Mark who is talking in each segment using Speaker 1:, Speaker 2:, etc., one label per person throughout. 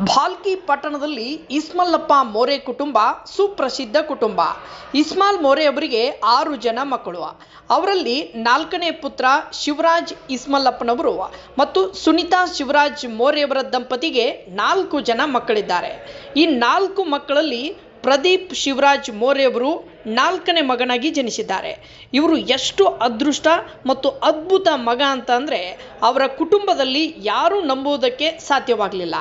Speaker 1: ಭಾಲ್ಕಿ ಪಟ್ಟಣದಲ್ಲಿ ಇಸ್ಮಲ್ಲಪ್ಪ ಮೋರೆ ಕುಟುಂಬ, ಸುಪ್ರಸಿದ್ಧ ಕುಟುಂಬ. ಇಸ್ಮಾಲ್ ಮೋರೆ ಅವರಿಗೆ ಆರು ಜನ ಮಕ್ಕಳು. ಅವರಲ್ಲಿ ನಾಲ್ಕನೇ ಪುತ್ರ ಶಿವರಾಜ್ ಇಸ್ಮಲ್ಲಪ್ಪನವರು ಮತ್ತು ಸುನಿತಾ ಶಿವರಾಜ್ ಮೋರೆಯವರ ದಂಪತಿಗೆ ನಾಲ್ಕು ಜನ ಮಕ್ಕಳಿದ್ದಾರೆ. ಈ ನಾಲ್ಕು ಮಕ್ಕಳಲ್ಲಿ ಪ್ರದೀಪ್ ಶಿವರಾಜ್ ಮೋರೆಯವರು ನಾಲ್ಕನೇ ಮಗನಾಗಿ ಜನಿಸಿದ್ದಾರೆ. ಇವರು ಎಷ್ಟು ಅದೃಷ್ಟ ಮತ್ತು ಅದ್ಭುತ ಮಗ ಅಂತ ಅಂದರೆ ಅವರ ಕುಟುಂಬದಲ್ಲಿ ಯಾರೂ ನಂಬುವುದಕ್ಕೆ ಸಾಧ್ಯವಾಗಲಿಲ್ಲ.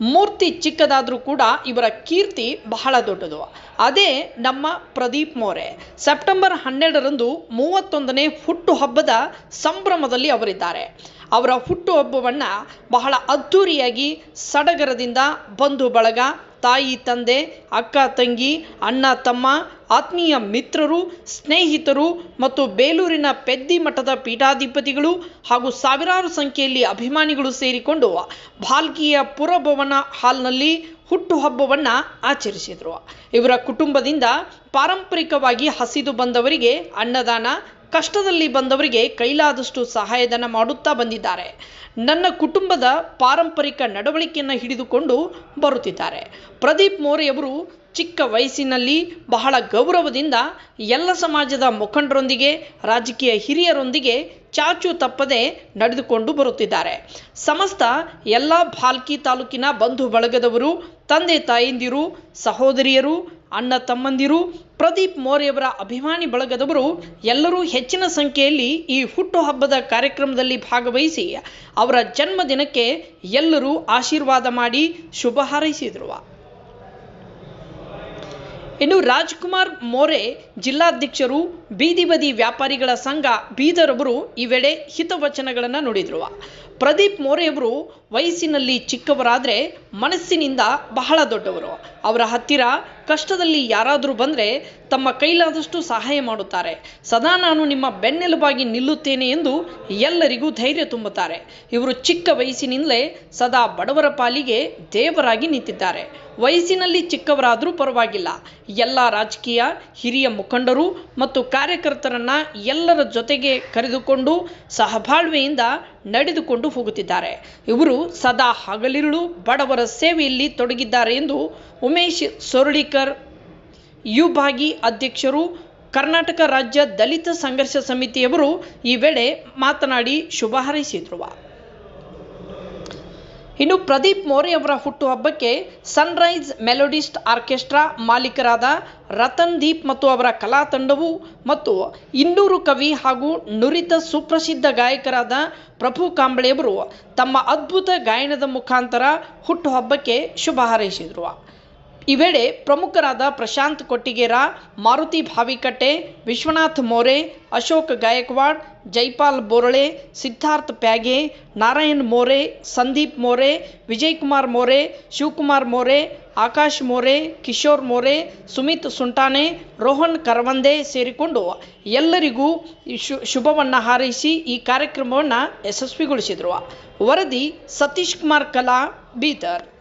Speaker 1: ಮೂರ್ತಿ ಚಿಕ್ಕದಾದರೂ ಕೂಡ ಇವರ ಕೀರ್ತಿ ಬಹಳ ದೊಡ್ಡದು. ಅದೇ ನಮ್ಮ ಪ್ರದೀಪ್ ಮೋರೆ. ಸೆಪ್ಟೆಂಬರ್ ಹನ್ನೆರಡರಂದು ಮೂವತ್ತೊಂದನೇ ಹುಟ್ಟುಹಬ್ಬದ ಸಂಭ್ರಮದಲ್ಲಿ ಅವರಿದ್ದಾರೆ. ಅವರ ಹುಟ್ಟುಹಬ್ಬವನ್ನು ಬಹಳ ಅದ್ಧೂರಿಯಾಗಿ ಸಡಗರದಿಂದ ಬಂಧು ಬಳಗ, ತಾಯಿ, ತಂದೆ, ಅಕ್ಕ, ತಂಗಿ, ಅಣ್ಣ, ತಮ್ಮ, ಆತ್ಮೀಯ ಮಿತ್ರರು, ಸ್ನೇಹಿತರು ಮತ್ತು ಬೇಲೂರಿನ ಪೆದ್ದಿ ಮಠದ ಪೀಠಾಧಿಪತಿಗಳು ಹಾಗೂ ಸಾವಿರಾರು ಸಂಖ್ಯೆಯಲ್ಲಿ ಅಭಿಮಾನಿಗಳು ಸೇರಿಕೊಂಡು ಭಾಲ್ಕಿಯ ಪುರಭವನ ಹಾಲ್ನಲ್ಲಿ ಹುಟ್ಟುಹಬ್ಬವನ್ನು ಆಚರಿಸಿದರು. ಇವರ ಕುಟುಂಬದಿಂದ ಪಾರಂಪರಿಕವಾಗಿ ಹಸಿದು ಬಂದವರಿಗೆ ಅನ್ನದಾನ, ಕಷ್ಟದಲ್ಲಿ ಬಂದವರಿಗೆ ಕೈಲಾದಷ್ಟು ಸಹಾಯಧನ ಮಾಡುತ್ತಾ ಬಂದಿದ್ದಾರೆ. ನನ್ನ ಕುಟುಂಬದ ಪಾರಂಪರಿಕ ನಡವಳಿಕೆಯನ್ನು ಹಿಡಿದುಕೊಂಡು ಬರುತ್ತಿದ್ದಾರೆ. ಪ್ರದೀಪ್ ಮೋರೆಯವರು ಚಿಕ್ಕ ವಯಸ್ಸಿನಲ್ಲಿ ಬಹಳ ಗೌರವದಿಂದ ಎಲ್ಲ ಸಮಾಜದ ಮುಖಂಡರೊಂದಿಗೆ, ರಾಜಕೀಯ ಹಿರಿಯರೊಂದಿಗೆ ಚಾಚು ತಪ್ಪದೆ ನಡೆದುಕೊಂಡು ಬರುತ್ತಿದ್ದಾರೆ. ಸಮಸ್ತ ಎಲ್ಲ ಭಾಲ್ಕಿ ತಾಲೂಕಿನ ಬಂಧು ಬಳಗದವರು, ತಂದೆ ತಾಯಂದಿರು, ಸಹೋದರಿಯರು, ಅಣ್ಣ ತಮ್ಮಂದಿರು, ಪ್ರದೀಪ್ ಮೋರೆಯವರ ಅಭಿಮಾನಿ ಬಳಗದವರು ಎಲ್ಲರೂ ಹೆಚ್ಚಿನ ಸಂಖ್ಯೆಯಲ್ಲಿ ಈ ಹುಟ್ಟುಹಬ್ಬದ ಕಾರ್ಯಕ್ರಮದಲ್ಲಿ ಭಾಗವಹಿಸಿ ಅವರ ಜನ್ಮದಿನಕ್ಕೆ ಎಲ್ಲರೂ ಆಶೀರ್ವಾದ ಮಾಡಿ ಶುಭ ಹಾರೈಸಿದರು. ಇನ್ನು ರಾಜ್ಕುಮಾರ್ ಮೋರೆ ಜಿಲ್ಲಾಧ್ಯಕ್ಷರು ಬೀದಿ ಬದಿ ವ್ಯಾಪಾರಿಗಳ ಸಂಘ ಬೀದರ್ ಅವರು ಈ ವೇಳೆ ಹಿತವಚನಗಳನ್ನು ನುಡಿದರು. ಪ್ರದೀಪ್ ಮೋರೆಯವರು ವಯಸ್ಸಿನಲ್ಲಿ ಚಿಕ್ಕವರಾದರೆ ಮನಸ್ಸಿನಿಂದ ಬಹಳ ದೊಡ್ಡವರು. ಅವರ ಹತ್ತಿರ ಕಷ್ಟದಲ್ಲಿ ಯಾರಾದರೂ ಬಂದರೆ ತಮ್ಮ ಕೈಲಾದಷ್ಟು ಸಹಾಯ ಮಾಡುತ್ತಾರೆ. ಸದಾ ನಾನು ನಿಮ್ಮ ಬೆನ್ನೆಲುಬಾಗಿ ನಿಲ್ಲುತ್ತೇನೆ ಎಂದು ಎಲ್ಲರಿಗೂ ಧೈರ್ಯ ತುಂಬುತ್ತಾರೆ. ಇವರು ಚಿಕ್ಕ ವಯಸ್ಸಿನಿಂದಲೇ ಸದಾ ಬಡವರ ಪಾಲಿಗೆ ದೇವರಾಗಿ ನಿಂತಿದ್ದಾರೆ. ವಯಸ್ಸಿನಲ್ಲಿ ಚಿಕ್ಕವರಾದರೂ ಪರವಾಗಿಲ್ಲ. ಎಲ್ಲ ರಾಜಕೀಯ ಹಿರಿಯ ಮುಖಂಡರು ಮತ್ತು ಕಾರ್ಯಕರ್ತರನ್ನ ಎಲ್ಲರ ಜೊತೆಗೆ ಕರೆದುಕೊಂಡು ಸಹಬಾಳ್ವೆಯಿಂದ ನಡೆದುಕೊಂಡು ಹೋಗುತ್ತಿದ್ದಾರೆ. ಇವರು ಸದಾ ಹಗಲಿರುಳು ಬಡವರ ಸೇವೆಯಲ್ಲಿ ತೊಡಗಿದ್ದಾರೆ ಎಂದು ಉಮೇಶ್ ಸೊರಳಿಕರ್ ಯುಭಾಗಿ ಅಧ್ಯಕ್ಷರು, ಕರ್ನಾಟಕ ರಾಜ್ಯ ದಲಿತ ಸಂಘರ್ಷ ಸಮಿತಿಯವರು ಈ ವೇಳೆ ಮಾತನಾಡಿ ಶುಭ ಹಾರೈಸಿದರು. ಇನ್ನು ಪ್ರದೀಪ್ ಮೋರೆ ಅವರ ಹುಟ್ಟುಹಬ್ಬಕ್ಕೆ ಸನ್ರೈಸ್ ಮೆಲೋಡಿಸ್ಟ್ ಆರ್ಕೆಸ್ಟ್ರಾ ಮಾಲೀಕರಾದ ರತನ್ ದೀಪ್ ಮತ್ತು ಅವರ ಕಲಾ ತಂಡವು ಮತ್ತು ಇನ್ನೂರು ಕವಿ ಹಾಗೂ ನುರಿತ ಸುಪ್ರಸಿದ್ಧ ಗಾಯಕರಾದ ಪ್ರಭು ಕಾಂಬಳೆಯವರು ತಮ್ಮ ಅದ್ಭುತ ಗಾಯನದ ಮುಖಾಂತರ ಹುಟ್ಟುಹಬ್ಬಕ್ಕೆ ಶುಭ ಹಾರೈಸಿದರು. ಈ ವೇಳೆ ಪ್ರಮುಖರಾದ ಪ್ರಶಾಂತ್ ಕೊಟ್ಟಿಗೆರ, ಮಾರುತಿ ಭಾವಿಕಟ್ಟೆ, ವಿಶ್ವನಾಥ್ ಮೋರೆ, ಅಶೋಕ್ ಗಾಯಕ್ವಾಡ್ ಜೈಪಾಲ್ ಬೋರಳೆ, ಸಿದ್ಧಾರ್ಥ್ ಪ್ಯಾಗೆ, ನಾರಾಯಣ್ ಮೋರೆ, ಸಂದೀಪ್ ಮೋರೆ, ವಿಜಯಕುಮಾರ್ ಮೋರೆ, ಶಿವಕುಮಾರ್ ಮೋರೆ, ಆಕಾಶ್ ಮೋರೆ, ಕಿಶೋರ್ ಮೋರೆ, ಸುಮಿತ್ ಸುಂಟಾನೆ, ರೋಹನ್ ಕರವಂದೆ ಸೇರಿಕೊಂಡು ಎಲ್ಲರಿಗೂ ಶುಭವನ್ನು ಹಾರೈಸಿ ಈ ಕಾರ್ಯಕ್ರಮವನ್ನು ಯಶಸ್ವಿಗೊಳಿಸಿದರು. ವರದಿ ಸತೀಶ್ ಕುಮಾರ್ ಕಲಾ, ಬೀದರ್.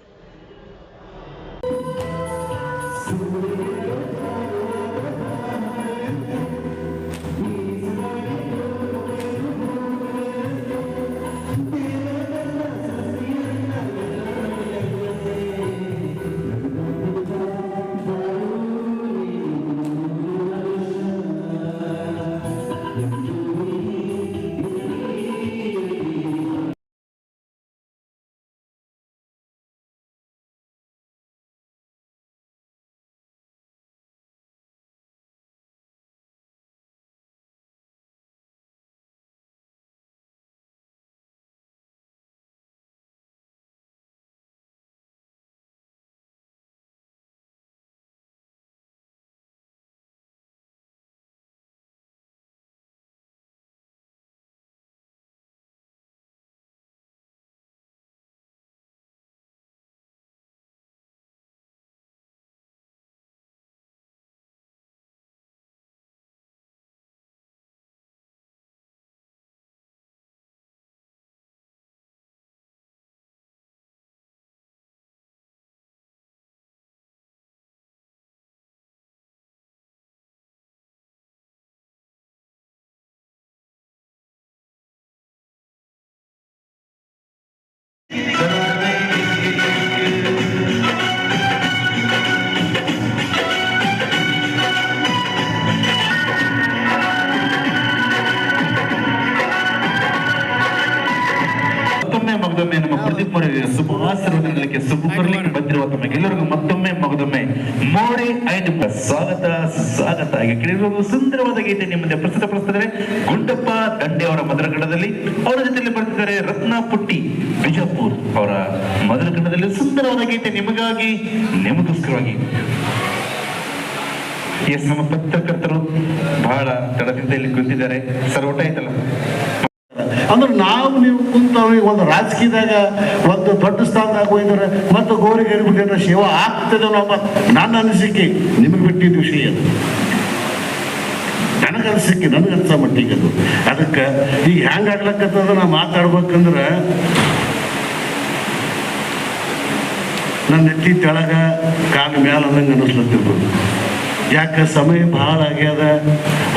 Speaker 2: ಆಶೀರ್ವಾದಕ್ಕೆ ಸುಖ ಬರಲಿಕ್ಕೆ ಬಂದಿರುವ ತಮಗೆಲ್ಲರಿಗೂ ಮತ್ತೊಮ್ಮೆ ಮಗದೊಮ್ಮೆ ಮೋಡಿ ಐದು ಸ್ವಾಗತ ಸ್ವಾಗತ. ಸುಂದರವಾದ ಗೀತೆ ನಿಮ್ಮದೇ ಪ್ರಸ್ತುತ ಪಡಿಸ್ತಾರೆ ಗುಂಡಪ್ಪ ದಂಡೆ ಅವರ ಮಧುರಗಡದಲ್ಲಿ ಅವರ ಜೊತೆಯಲ್ಲಿ ಬರ್ತಿದ್ದಾರೆ ರತ್ನ ಪುಟ್ಟಿ ಬಿಜಾಪುರ್ ಅವರ ಮಧುರಗಡದಲ್ಲಿ ಸುಂದರವಾದ ಗೀತೆ ನಿಮಗಾಗಿ ನಿಮಗೋಸ್ಕರವಾಗಿ. ಎಸ್ ನಮ್ಮ ಪತ್ರಕರ್ತರು ಬಹಳ ತಡದಿಂದ ಇಲ್ಲಿ ಕುಂತಿದ್ದಾರೆ. ಸರ್ ಊಟ ಆಯ್ತಲ್ಲ
Speaker 3: ಅಂದ್ರೆ ನಾವು ನೀವು ಕುಂತವ್ರಿಗೆ ಒಂದು ರಾಜಕೀಯದಾಗ ಒಂದು ದೊಡ್ಡ ಸ್ಥಾನದಾಗ ಹೋಗಿದ್ರೆ ಮತ್ತು ಗೋರಿಗೆ ಹೇಳ್ಬಿಟ್ಟಿದ್ರೆ ಸೇವಾ ಆಗ್ತದೆ ನಮ್ಮ ನನ್ನ ಅನಿಸಿಕೆ. ನಿಮಗೆ ಬಿಟ್ಟಿದ್ದ ವಿಷಯ ಅದು. ನನಗೆ ಅನಿಸಿಕೆ, ನನಗೆ ಅನ್ಸೋ ಮಟ್ಟಿಗೆ ಅದು. ಅದಕ್ಕೆ ಈಗ ಹೆಂಗೆ ಆಗ್ಲಕ್ಕತ್ತದ ನಾ ಮಾತಾಡ್ಬೇಕಂದ್ರೆ, ನನ್ನ ನೆಟ್ಟಿ ತೆಳಗ ಕಾಲ ಮ್ಯಾಲ ಅನ್ನಂಗೆ ಅನ್ನಿಸ್ಲತ್ತಿರ್ಬೋದು ಯಾಕೆ ಸಮಯ ಭಾಳ ಆಗ್ಯದ?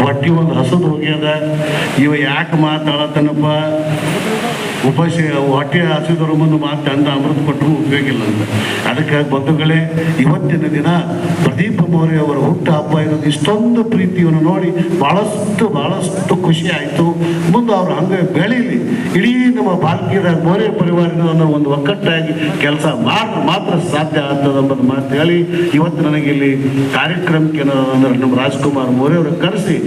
Speaker 3: ಹೊಟ್ಟಿ ಒಂದು ಹಸದು ಹೋಗ್ಯದ? ಇವ ಯಾಕೆ ಮಾತಾಡತನಪ್ಪ ಉಪಶ ಹೊಟ್ಟೆ ಹಸಿದವರು ಮುಂದೆ ಅಂದ ಅಮೃತ ಕೊಟ್ಟರು ಉಪಯೋಗಿಲ್ಲ ಅಂತ. ಅದಕ್ಕೆ ಬಂಧುಗಳೇ, ಇವತ್ತಿನ ದಿನ ಪ್ರದೀಪ ಮೌರ್ಯ ಅವರ ಹುಟ್ಟ ಹಬ್ಬ ಇರೋದು ಇಷ್ಟೊಂದು ಪ್ರೀತಿಯನ್ನು ನೋಡಿ ಭಾಳಷ್ಟು ಭಾಳಷ್ಟು ಖುಷಿ ಆಯಿತು. ಮುಂದೆ ಅವ್ರು ಹಂಗೆ ಬೆಳೀಲಿ. ಇಡೀ ನಮ್ಮ ಬಾಲ್ಕಿಯದಾಗ ಮೌರ್ಯ ಪರಿವಾರದ ಒಂದು ಒಕ್ಕಟ್ಟಾಗಿ ಕೆಲಸ ಮಾಡಿ, ಮಾತ್ರ ಸಾಧ್ಯ ಆಗ್ತದೆ ಎಂಬುದು ಮಾತು ಹೇಳಿ, ಇವತ್ತು ನನಗೆ ಇಲ್ಲಿ ಕಾರ್ಯಕ್ರಮಕ್ಕೆ ನಮ್ಮ ರಾಜ್ಕುಮಾರ್ ಮೌರ್ಯ ಅವರು ಕರೆಸಿ